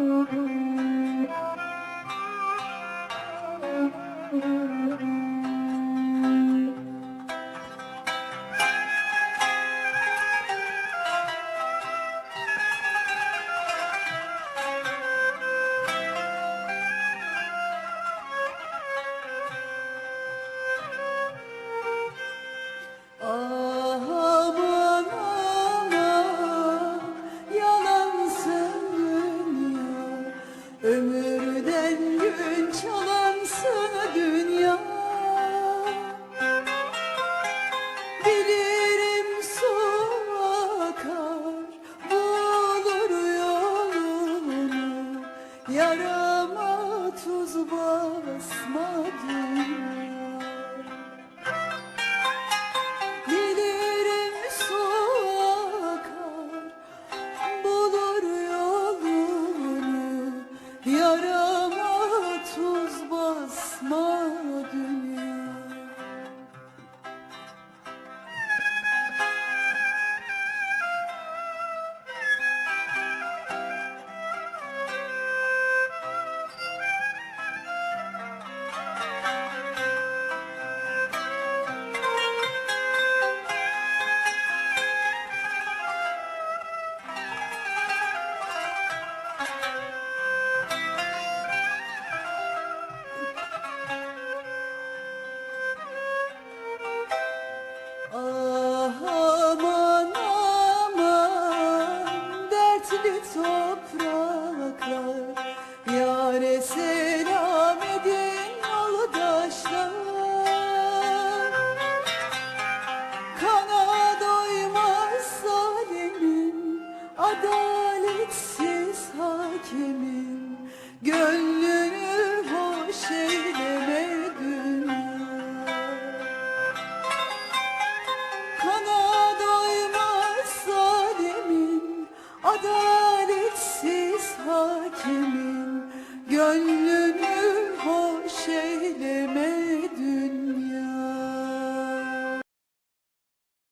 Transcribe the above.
Mm-hmm. Ömürden gün çalansın dünya. Bilirim su akar bulur yolunu. Yarama tuz basma dünya topraklar Yâre selam edin yoldaşlar. Kana doymaz zalimin Adaletsiz hakimin. Gönlünü hoş eyleme Kana doymaz zalimin Adaletsiz hakimin Gönlünü hoş eyleme